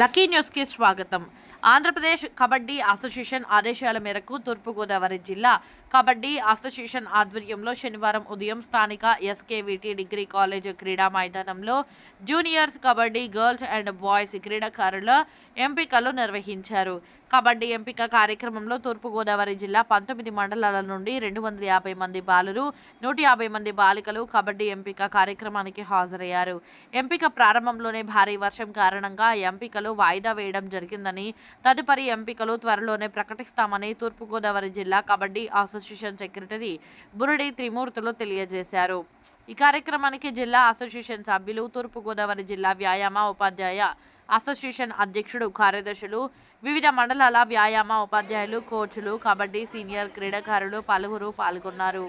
Lucky న్యూస్కి స్వాగతం. Andhra Pradesh kabaddi association ఆదేశాల మేరకు తూర్పుగోదావరి జిల్లా కబడ్డీ అసోసియేషన్ ఆధ్వర్యంలో శనివారం ఉదయం స్థానిక ఎస్కేవిటి డిగ్రీ కాలేజ్ క్రీడా మైదానంలో juniors kabaddi girls and boys క్రీడాకారుల ఎంపికలు నిర్వహించారు. కబడ్డీ ఎంపిక కార్యక్రమంలో తూర్పుగోదావరి జిల్లా పంతొమ్మిది మండలాల నుండి రెండు వందల యాభై మంది బాలురు నూట యాభై మంది బాలికలు కబడ్డీ ఎంపిక కార్యక్రమానికి హాజరయ్యారు. ఎంపిక ప్రారంభంలోనే భారీ వర్షం కారణంగా ఎంపికలు వాయిదా వేయడం జరిగిందని తదుపరి ఎంపికలు త్వరలోనే ప్రకటిస్తామని తూర్పుగోదావరి జిల్లా కబడ్డీ అసోసియేషన్ సెక్రటరీ బురుడి త్రిమూర్తులు తెలియజేశారు. ఈ కార్యక్రమానికి జిల్లా అసోసియేషన్ సభ్యులు తూర్పుగోదావరి జిల్లా వ్యాయామ ఉపాధ్యాయ అసోసియేషన్ అధ్యక్షుడు కార్యదర్శులు వివిధ మండలాల వ్యాయామ ఉపాధ్యాయులు కోచ్లు కబడ్డీ సీనియర్ క్రీడాకారులు పలువురు పాల్గొన్నారు.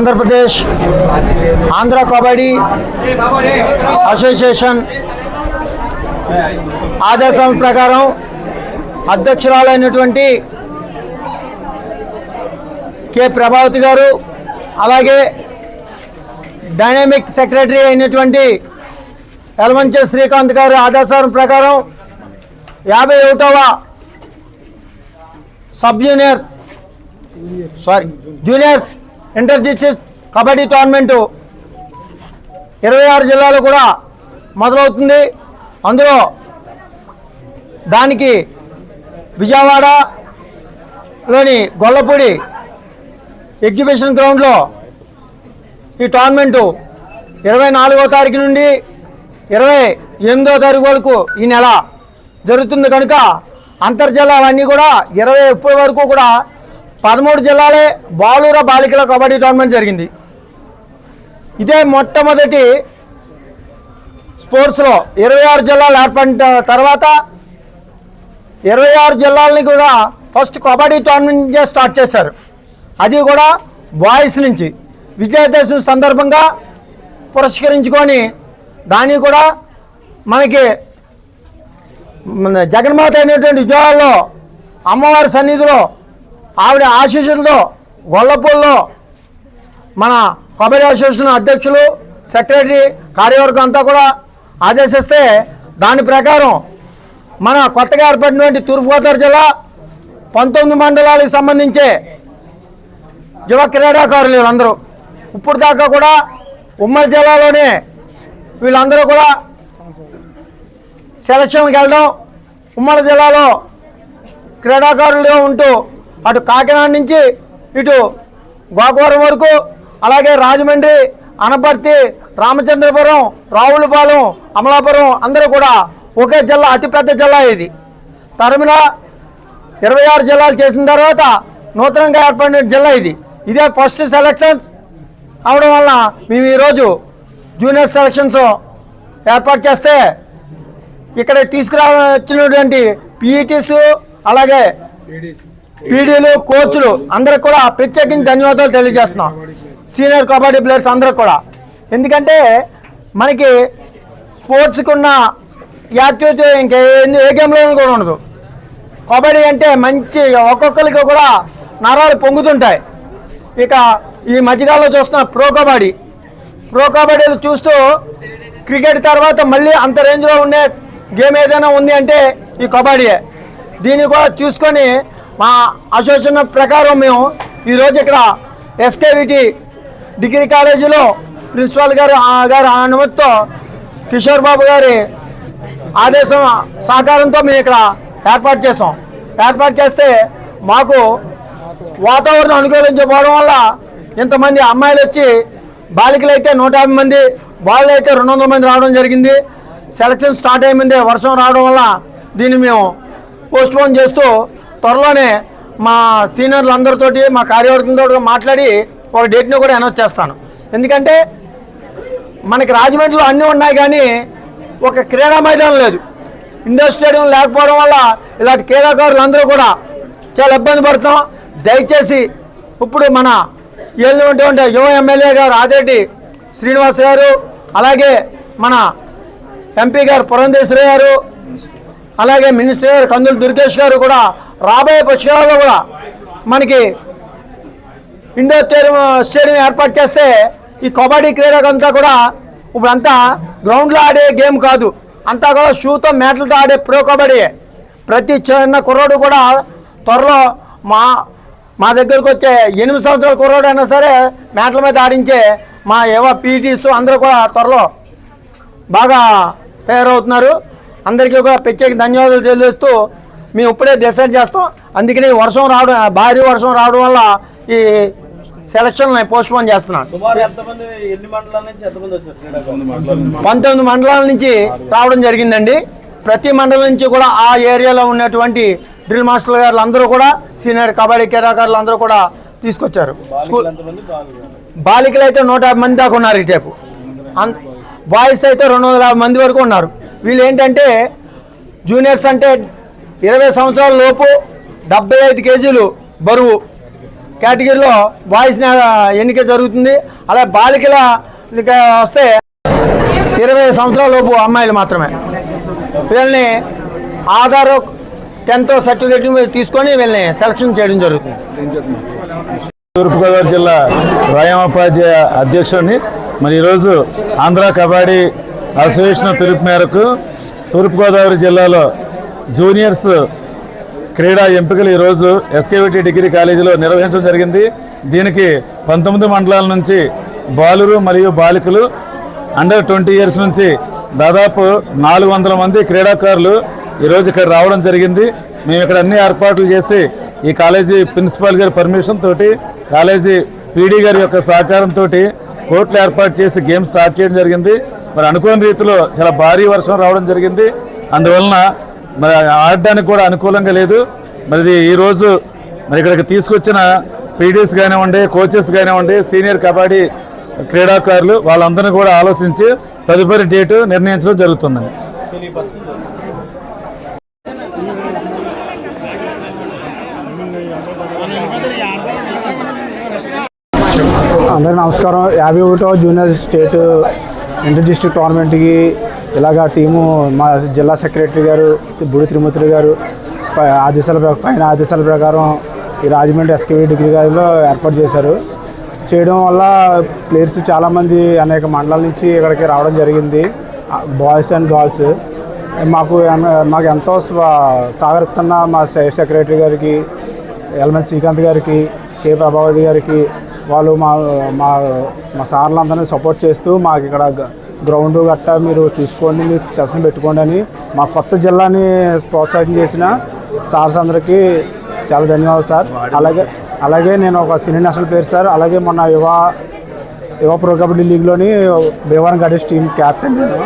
ఆంధ్రప్రదేశ్ ఆంధ్ర కబడ్డీ అసోసియేషన్ ఆదేశాల ప్రకారం అధ్యక్షురాలైనటువంటి కె. ప్రభావతి గారు అలాగే డైనమిక్ సెక్రటరీ అయినటువంటి యలమంచి శ్రీకాంత్ గారి ఆదేశాల ప్రకారం యాభై ఒకటవ sub junior sorry juniors inter district kabaddi tournament ఇరవై ఆరు జిల్లాలో కూడా మొదలవుతుంది. అందులో దానికి విజయవాడలోని గొల్లపూడి ఎగ్జిబిషన్ గ్రౌండ్లో ఈ టోర్నమెంటు ఇరవై నాలుగో తారీఖు నుండి ఇరవై ఎనిమిదో తారీఖు వరకు ఈ నెల జరుగుతుంది. కనుక అంతర్జలాలన్నీ కూడా ఇరవై ఇప్పటి వరకు కూడా పదమూడు జిల్లాలే బాలుర బాలికల కబడ్డీ టోర్నమెంట్ జరిగింది. ఇదే మొట్టమొదటి స్పోర్ట్స్లో ఇరవై ఆరు జిల్లాలు ఏర్పడిన తర్వాత ఇరవై ఆరు జిల్లాలని కూడా ఫస్ట్ కబడ్డీ టోర్నమెంట్ స్టార్ట్ చేశారు. అది కూడా బాయ్స్ నుంచి. విజయదశమి సందర్భంగా పురస్కరించుకొని దాన్ని కూడా మనకి మన జగన్మాత అయినటువంటి విజయవాడలో అమ్మవారి సన్నిధిలో ఆవిడ ఆశీస్సులతో గొల్లపూల్లో మన కబడ్డీ అసోసియేషన్ అధ్యక్షులు సెక్రటరీ కార్యవర్గం అంతా కూడా ఆదేశిస్తే దాని ప్రకారం మన కొత్తగా ఏర్పడినటువంటి తూర్పుగోదావరి జిల్లా పంతొమ్మిది మండలాలకు సంబంధించే యువ క్రీడాకారులు వీళ్ళందరూ. ఇప్పుడు దాకా కూడా ఉమ్మడి జిల్లాలోనే వీళ్ళందరూ కూడా సెలక్షన్కి వెళ్ళడం ఉమ్మడి జిల్లాలో క్రీడాకారులుగా ఉంటూ అటు కాకినాడ నుంచి ఇటు గోకవరం వరకు అలాగే రాజమండ్రి అనపర్తి రామచంద్రపురం రావులపాలెం అమలాపురం అందరూ కూడా ఒకే జిల్లా అతిపెద్ద జిల్లా ఇది. తరమిన ఇరవై ఆరు జిల్లాలు చేసిన తర్వాత నూతనంగా ఏర్పడిన జిల్లా ఇది. ఇదే ఫస్ట్ సెలక్షన్స్ అవడం వల్ల మేము ఈరోజు జూనియర్ సెలక్షన్స్ ఏర్పాటు చేస్తే ఇక్కడ తీసుకురావచ్చినటువంటి పీఈటీస్ అలాగే పీడీలు కోచ్లు అందరికి కూడా ప్రత్యేకించి ధన్యవాదాలు తెలియజేస్తున్నాం. సీనియర్ కబడ్డీ ప్లేయర్స్ అందరికి కూడా. ఎందుకంటే మనకి స్పోర్ట్స్కి ఉన్న యాక్టివిటీ ఇంకా ఏ గేమ్లో కూడా ఉండదు. కబడ్డీ అంటే మంచి ఒక్కొక్కరికి కూడా నరాలు పొంగుతుంటాయి. ఇక ఈ మధ్యకాలంలో చూస్తున్న ప్రో కబడ్డీ. ప్రో కబడ్డీలు చూస్తూ క్రికెట్ తర్వాత మళ్ళీ అంత రేంజ్లో ఉండే గేమ్ ఏదైనా ఉంది అంటే ఈ కబడ్డీయే. దీన్ని కూడా చూసుకొని మా అసోసియేషన్ ప్రకారం మేము ఈరోజు ఇక్కడ ఎస్కేవిటి డిగ్రీ కాలేజీలో ప్రిన్సిపాల్ గారు ఆ గారి అనుమతితో కిషోర్ బాబు గారి ఆదేశం సహకారంతో మేము ఇక్కడ ఏర్పాటు చేసాం ఏర్పాటు చేస్తే మాకు వాతావరణం అనుకూలించకపోవడం వల్ల ఇంతమంది అమ్మాయిలు వచ్చి బాలికలు అయితే నూట యాభై మంది బాలు అయితే రెండు వందల మంది రావడం జరిగింది. సెలక్షన్ స్టార్ట్ అయ్యిందే వర్షం రావడం వల్ల దీన్ని మేము పోస్ట్పోన్ చేస్తూ త్వరలోనే మా సీనియర్లు అందరితోటి మా కార్యవర్గంతో మాట్లాడి ఒక డేట్ని కూడా అనౌన్స్ చేస్తాను. ఎందుకంటే మనకి రాజమండ్రిలో అన్నీ ఉన్నాయి కానీ ఒక క్రీడా మైదానం లేదు. ఇండోర్ స్టేడియం లేకపోవడం వల్ల ఇలాంటి క్రీడాకారులు అందరూ కూడా చాలా ఇబ్బంది పడుతున్నాం దయచేసి ఇప్పుడు మన ఏళ్ళటువంటి యువ ఎమ్మెల్యే గారు ఆదిరెడ్డి శ్రీనివాస్ గారు అలాగే మన ఎంపీ గారు పురంధేశ్వరి గారు అలాగే మినిస్టర్ గారు కందులు దుర్గేష్ గారు కూడా రాబోయే పక్షాలలో కూడా మనకి ఇండోర్ స్టేడియం స్టేడియం ఏర్పాటు చేస్తే ఈ కబడ్డీ క్రీడకంతా కూడా ఇప్పుడంతా గ్రౌండ్లో ఆడే గేమ్ కాదు అంతా కూడా షూతో మేటలతో ఆడే ప్రో కబడ్డీ. ప్రతి చిన్న కుర్రోడు కూడా త్వరలో మా మా దగ్గరకు వచ్చే ఎనిమిది సంవత్సరాల కుర్రోడు అయినా సరే మేటల మీద ఆడించే మా ఏవో పీటీస్ అందరూ కూడా త్వరలో బాగా తయారవుతున్నారు. అందరికీ కూడా ప్రత్యేక ధన్యవాదాలు తెలియజేస్తూ మేము ఇప్పుడే డిసైడ్ చేస్తాం. అందుకని వర్షం రావడం భారీ వర్షం రావడం వల్ల ఈ సెలక్షన్ పోస్ట్ పోన్ చేస్తున్నాను. సుమారు ఎంతమంది ఎన్ని మండలాల నుంచి ఎంతమంది వచ్చారు? క్రీడాకారులు పంతొమ్మిది మండలాల నుంచి రావడం జరిగిందండి. ప్రతి మండలం నుంచి కూడా ఆ ఏరియాలో ఉన్నటువంటి డ్రిల్ మాస్టర్ గారు అందరూ కూడా సీనియర్ కబడ్డీ క్రీడాకారులు అందరూ కూడా తీసుకొచ్చారు. స్కూల్ బాలికలు. అయితే నూట యాభై మంది దాకా ఉన్నారు ఈ టైపు. అన్- బాయ్స్ అయితే రెండు వందల యాభై మంది వరకు ఉన్నారు. వీళ్ళు ఏంటంటే జూనియర్స్ అంటే ఇరవై సంవత్సరాల లోపు డెబ్బై ఐదు కేజీలు బరువు కేటగిరీలో బాయ్స్ ఎన్నిక జరుగుతుంది. అలా బాలికల వస్తే ఇరవై సంవత్సరాల లోపు అమ్మాయిలు మాత్రమే. వీళ్ళని ఆధార్ టెన్త్ సర్టిఫికేట్ మీద తీసుకొని వీళ్ళని సెలక్షన్ చేయడం జరుగుతుంది. తూర్పుగోదావరి జిల్లా వ్యాయామోపాధ్యాయ అధ్యక్షుడిని. మరి ఈరోజు ఆంధ్ర కబడ్డీ అసోసియేషన్ పిలుపు మేరకు తూర్పుగోదావరి జిల్లాలో జూనియర్స్ క్రీడా ఎంపికలు ఈరోజు ఎస్కేవిటీ డిగ్రీ కాలేజీలో నిర్వహించడం జరిగింది. దీనికి పంతొమ్మిది మండలాల నుంచి బాలురు మరియు బాలికలు అండర్ ట్వంటీ ఇయర్స్ నుంచి దాదాపు నాలుగు వందల మంది క్రీడాకారులు ఈరోజు ఇక్కడ రావడం జరిగింది. మేము ఇక్కడ అన్ని ఏర్పాట్లు చేసి ఈ కాలేజీ ప్రిన్సిపాల్ గారి పర్మిషన్ తోటి కాలేజీ పీడీ గారి యొక్క సహకారంతో కోర్టులు ఏర్పాటు చేసి గేమ్ స్టార్ట్ చేయడం జరిగింది. మరి అనుకోని రీతిలో చాలా భారీ వర్షం రావడం జరిగింది. అందువలన మరి ఆడడానికి కూడా అనుకూలంగా లేదు. మరి ఇది ఈరోజు మరి ఇక్కడికి తీసుకొచ్చిన పీడీస్ కానివ్వండి కోచెస్ కానివ్వండి సీనియర్ కబడ్డీ క్రీడాకారులు వాళ్ళందరినీ కూడా ఆలోచించి తదుపరి డేటు నిర్ణయించడం జరుగుతుందండి అందరికీ నమస్కారం. యాభై ఒకటో జూనియర్ స్టేట్ ఇంటర్ డిస్ట్రిక్ట్ టోర్నమెంట్కి ఇలాగా టీము మా జిల్లా సెక్రటరీ గారు బుడి తిరుమతి గారు ఆదేశాల ప్ర- పైన ఆదేశాల ప్రకారం ఈ రాజమండ్రి ఎస్కేవీ డిగ్రీ కాలేజీలో ఏర్పాటు చేశారు. చేయడం వల్ల ప్లేయర్స్ చాలామంది అనేక మండలాల నుంచి ఇక్కడికి రావడం జరిగింది. Boys and girls. మాకు మాకు ఎంతో స్వ- సహకరిస్తున్న మా స్టేట్ సెక్రటరీ గారికి ఎల్ఎన్ శ్రీకాంత్ గారికి కే. ప్రభావతి గారికి వాళ్ళు మా మా మా సార్లు అందరినీ సపోర్ట్ చేస్తూ మాకు ఇక్కడ గ- గ్రౌండ్ గట్టా మీరు చూసుకోండి మీరు సెషన్ పెట్టుకోండి అని మా కొత్త జిల్లాని ప్రోత్సాహం చేసిన సార్స్ అందరికీ చాలా ధన్యవాదాలు సార్. అలాగే అలాగే నేను ఒక సినీ నేషనల్ పేరు సార్. అలాగే మొన్న యువ యువ ప్రో కబడ్డీ లీగ్లోని భీవరం గడేష్ టీం క్యాప్టెన్ నేను.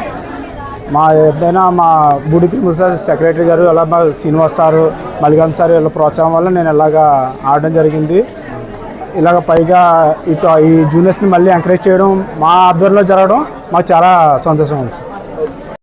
మా ఏదైనా మా బూడి తిరుమల సార్ సెక్రటరీ గారు అలా మా శ్రీనివాస్ సారు మల్లికాంత్ సార్ వీళ్ళ ప్రోత్సాహం వల్ల నేను ఇలాగా ఆడడం జరిగింది. ఇలాగ పైగా ఇటు ఈ జూనియర్స్ని మళ్ళీ ఎంకరేజ్ చేయడం మా ఆధ్వర్యంలో జరగడం మాకు చాలా సంతోషం ఉంది సార్